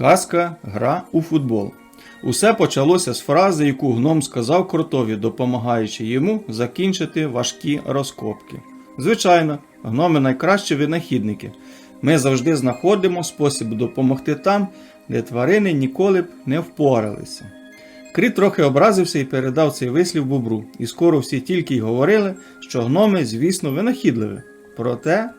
Казка гра у футбол. Усе почалося з фрази, яку гном сказав кротові, допомагаючи йому закінчити важкі розкопки. Звичайно, гноми найкращі винахідники. Ми завжди знаходимо спосіб допомогти там, де тварини ніколи б не впоралися. Кріт трохи образився і передав цей вислів бубру, і скоро всі тільки й говорили, що гноми, звісно, винахідливі. Проте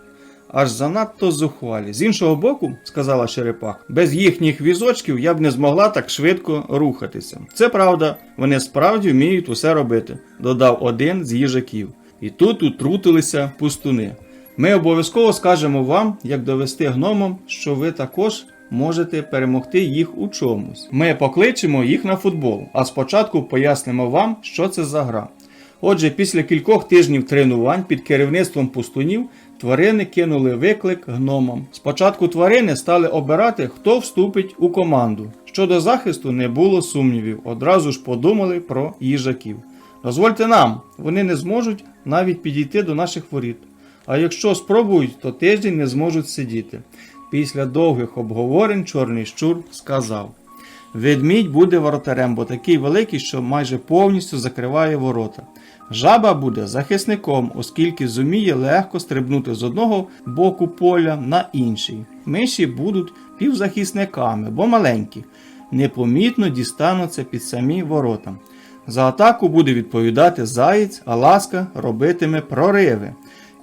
аж занадто зухвалі. З іншого боку, сказала Черепах, без їхніх візочків я б не змогла так швидко рухатися. Це правда, вони справді вміють усе робити, додав один з їжаків. І тут утрутилися пустуни. Ми обов'язково скажемо вам, як довести гномам, що ви також можете перемогти їх у чомусь. Ми покличемо їх на футбол, а спочатку пояснимо вам, що це за гра. Отже, після кількох тижнів тренувань під керівництвом пустунів тварини кинули виклик гномам. Спочатку тварини стали обирати, хто вступить у команду. Щодо захисту не було сумнівів, одразу ж подумали про їжаків. Дозвольте нам, вони не зможуть навіть підійти до наших воріт. А якщо спробують, то тиждень не зможуть сидіти. Після довгих обговорень Чорний щур сказав: Ведмідь буде воротарем, бо такий великий, що майже повністю закриває ворота. Жаба буде захисником, оскільки зуміє легко стрибнути з одного боку поля на інший. Миші будуть півзахисниками, бо маленькі, непомітно дістануться під самі ворота. За атаку буде відповідати заєць, а ласка робитиме прориви.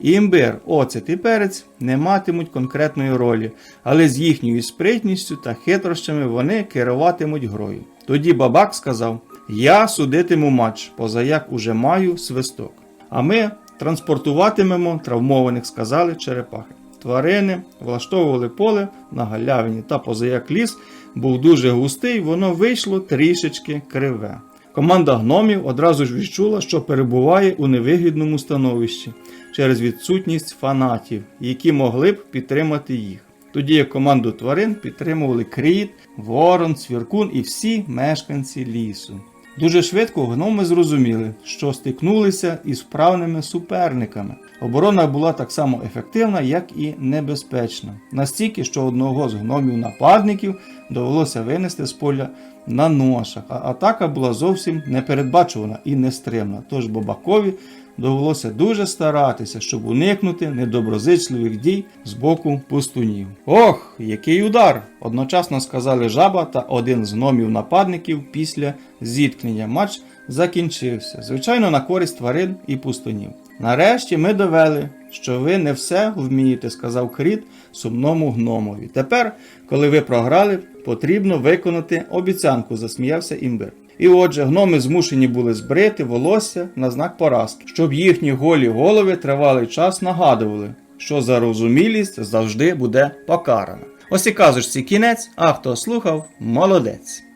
Імбир, оцет і перець не матимуть конкретної ролі, але з їхньою спритністю та хитрощами вони керуватимуть грою. Тоді бабак сказав: Я судитиму матч, позаяк уже маю свисток. А ми транспортуватимемо травмованих, сказали черепахи. Тварини влаштовували поле на галявині та позаяк ліс був дуже густий, воно вийшло трішечки криве. Команда гномів одразу ж відчула, що перебуває у невигідному становищі через відсутність фанатів, які могли б підтримати їх. Тоді як команду тварин підтримували Кріт, Ворон, Цвіркун і всі мешканці лісу. Дуже швидко гноми зрозуміли, що стикнулися із вправними суперниками. Оборона була так само ефективна, як і небезпечна. Настільки, що одного з гномів-нападників довелося винести з поля на ношах, а атака була зовсім непередбачувана і нестримна. Тож Бабакові довелося дуже старатися, щоб уникнути недоброзичливих дій з боку пустунів. Ох, який удар! Одночасно сказали жаба та один з гномів нападників після зіткнення. Матч закінчився, звичайно, на користь тварин і пустунів. Нарешті ми довели, що ви не все вмієте, сказав Кріт сумному гномові. Тепер, коли ви програли, потрібно виконати обіцянку, засміявся імбир. І отже, гноми змушені були збрити волосся на знак поразки, щоб їхні голі голови тривалий час нагадували, що зарозумілість завжди буде покарана. Ось і казочці кінець, а хто слухав, молодець.